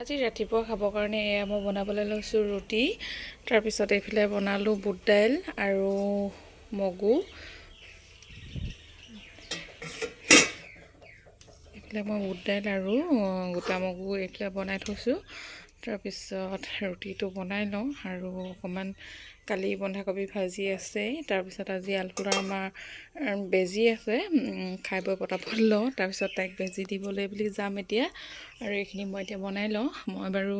আজি ৰাতিপুৱা খাবৰ কাৰণে এয়া মই বনাবলৈ লৈছোঁ ৰুটি তাৰপিছত এইফালে বনালোঁ বুট দাইল আৰু মগু। এইফালে মই বুট দাইল আৰু গোটা মগু এইফালে বনাই থৈছোঁ। তাৰপিছত ৰুটিটো বনাই লওঁ আৰু অকণমান কালি বন্ধাকবি ভাজি আছেই তাৰপিছত আজি আলফুলৰ আমাৰ বেজী আছে খাই বৈ পতাপত লওঁ তাৰপিছত তাইক বেজী দিবলৈ বুলি যাম এতিয়া আৰু এইখিনি মই এতিয়া বনাই লওঁ মই বাৰু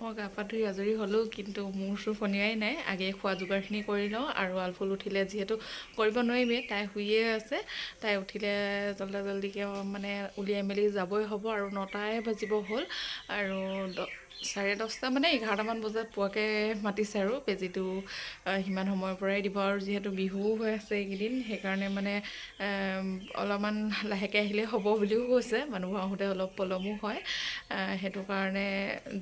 মই গা পা ধুই আজৰি হ'লোঁ কিন্তু মূৰ চুৰ ফনিয়াই নাই। আগে খোৱা যোগাৰখিনি কৰি লওঁ আৰু আলফুল উঠিলে যিহেতু কৰিব নোৱাৰিমেই তাই শুইয়ে আছে। তাই উঠিলে জল্দা জল্দিকৈ মানে উলিয়াই মেলি যাবই হ'ব আৰু নটাই বাজিব হ'ল। আৰু চাৰে দহটা মানে এঘাৰটামান বজাত পোৱাকৈ মাতিছে আৰু বেজীটো সিমান সময়ৰ পৰাই দিব আৰু যিহেতু বিহুও হৈ আছে এইকেইদিন সেইকাৰণে মানে অলপমান লাহেকৈ আহিলে হ'ব বুলিও কৈছে মানুহ আহোঁতে অলপ পলমো হয় সেইটো কাৰণে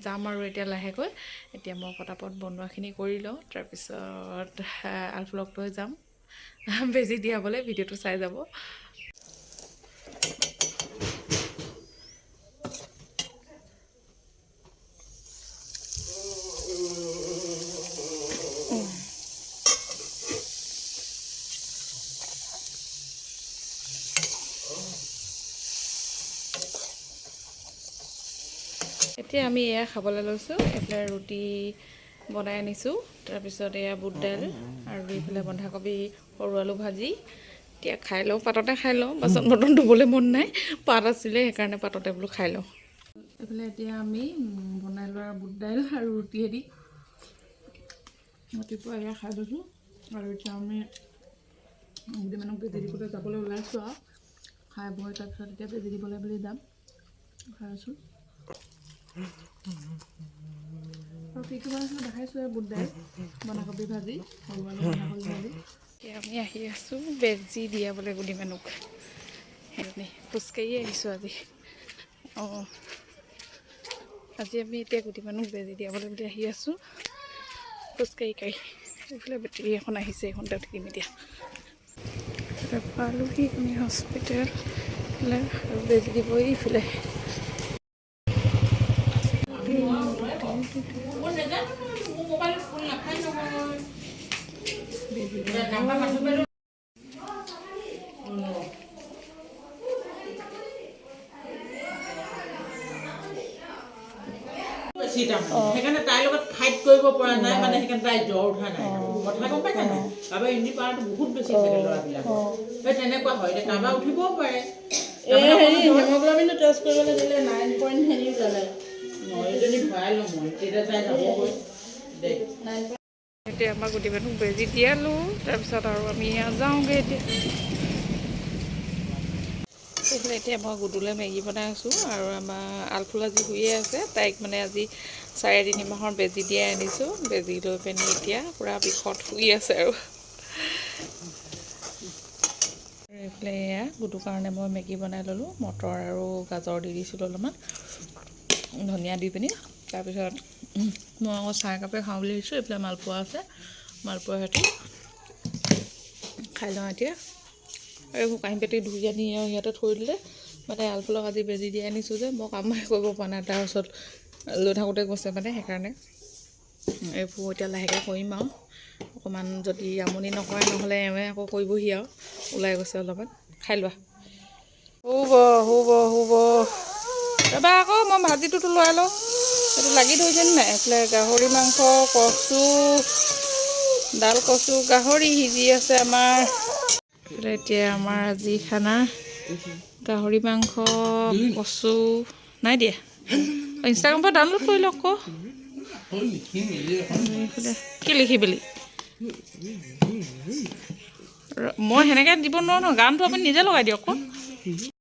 যাম আৰু এতিয়া লাহেকৈ এতিয়া মই পটাপট বনোৱাখিনি কৰি লওঁ তাৰপিছত আহ, আলফুলক লৈ যাম বেজী দিয়াবলৈ ভিডিঅ'টো চাই যাব। এতিয়া আমি এয়া খাবলৈ লৈছোঁ। এইফালে ৰুটি বনাই আনিছোঁ। তাৰপিছত এয়া বুট দাইল আৰু এইফালে বন্ধাকবি সৰু আলু ভাজি। এতিয়া খাই লওঁ পাততে খাই লওঁ। বাচন বৰ্তন ধুবলৈ মন নাই। পাত আছিলে সেইকাৰণে পাততে বোলো খাই লওঁ। এইফালে এতিয়া আমি বনাই লোৱা বুট দাইল আৰু ৰুটিয়েদি ৰাতিপুৱা এয়া খাই লৈছোঁ। আৰু এতিয়া আমি মানুহক বেজি দিবলৈ যাবলৈ ওলাইছোঁ আৰু। খাই বৈ তাৰপিছত এতিয়া বেজি দিবলৈ বুলি যাম। খাই আছোঁ। আৰু কি কি বনাইছিলোঁ দেখাইছোঁ বুট দাইল, বন্ধাকবি ভাজি সৰু এতিয়া আমি আহি আছোঁ বেজি দিয়াবলৈ বুলি মানুহক। সেইকাৰণে খোজকাঢ়িয়ে আহিছোঁ আজি। অঁ। আজি আমি এতিয়া গুটি মানুহ বেজি দিয়াবলৈ বুলি আহি আছোঁ। খোজকাঢ়ি কাঢ়ি। এইফালে বেটেৰী এখন আহিছে এইখনতে উঠিম এতিয়া তাৰপৰা পালোহি আমি হস্পিটেল আৰু বেজি দিব এইফালে বেজি দিয়া বেছি তাৰমানে সেইকাৰণে তাইৰ লগত ফাইট কৰিব পৰা নাই মানে সেইকাৰণে তাই জ্বৰ উঠা নাই। কথা গম পাইছা নাই? কাৰোবাৰ ইমনি পাৱাৰটো বহুত বেছি থাকে ল'ৰাবিলাকৰ সেই তেনেকুৱা হয় এতিয়া কাৰোবাৰ উঠিবও পাৰে। এই হেৰি হিমগ্ল'বিনটো টেষ্ট কৰিবলৈ দিলে নাইন পইণ্ট হেৰি ওলালে। মই যদি ভৰাই লওঁ মই তেতিয়া তাই যাবগৈ দে। নাইন এতিয়া আমাৰ গোটেই মানুহ বেজি দিয়ালোঁ তাৰপিছত আৰু আমি এয়া যাওঁগৈ এতিয়া। এইফালে এতিয়া মই গুডুলে মেগী বনাই আছোঁ আৰু আমাৰ আলফুল আজি শুয়ে আছে তাইক মানে আজি চাৰে তিনি মাহৰ বেজি দিয়াই আনিছোঁ। বেজি লৈ পিনি এতিয়া পূৰা বিষত শুই আছে আৰু। এইফালে এয়া গুডুৰ কাৰণে মই মেগী বনাই ল'লোঁ মটৰ আৰু গাজৰ দি দিছিলোঁ অলপমান ধনিয়া দি পিনি। তাৰপিছত মই আকৌ চাহ একাপে খাওঁ বুলি ভাবিছোঁ এইফালে মালপোৱা আছে মালপোৱা সৈতে খাই লওঁ এতিয়া। আৰু এইবোৰ কাঁহী পেটি ধুই আনি আৰু সিহঁতে থৈ দিলে। মানে আলফুলক আজি বেজি দি আনিছোঁ যে মই কামেই কৰিব পৰা নাই তাৰ ওচৰত লৈ থাকোঁতে গৈছে মানে সেইকাৰণে। এইবোৰ এতিয়া লাহেকৈ কৰিম আৰু। অকণমান যদি আমনি নকৰে নহ'লে এওঁৱে আকৌ কৰিবহি আৰু ওলাই গৈছে অলপমান। খাই লোৱা। শুব শুব শুব। এবাৰ আকৌ মই ভাজিটোতো লৈ লওঁ এইটো লাগি ধৰিছেনে নাই? এইফালে গাহৰি মাংস কচু ডাল কচু গাহৰি সিজি আছে আমাৰ। এতিয়া আমাৰ আজি খানা গাহৰি, মাংস, কচু, নাই দিয়া। ইনষ্টাগ্ৰামৰ পৰা ডাউনলোড কৰি লওক কি লিখি বুলি মই সেনেকৈ দিব নোৱাৰোঁ নহয় গানটো আপুনি নিজে লগাই দিয়ক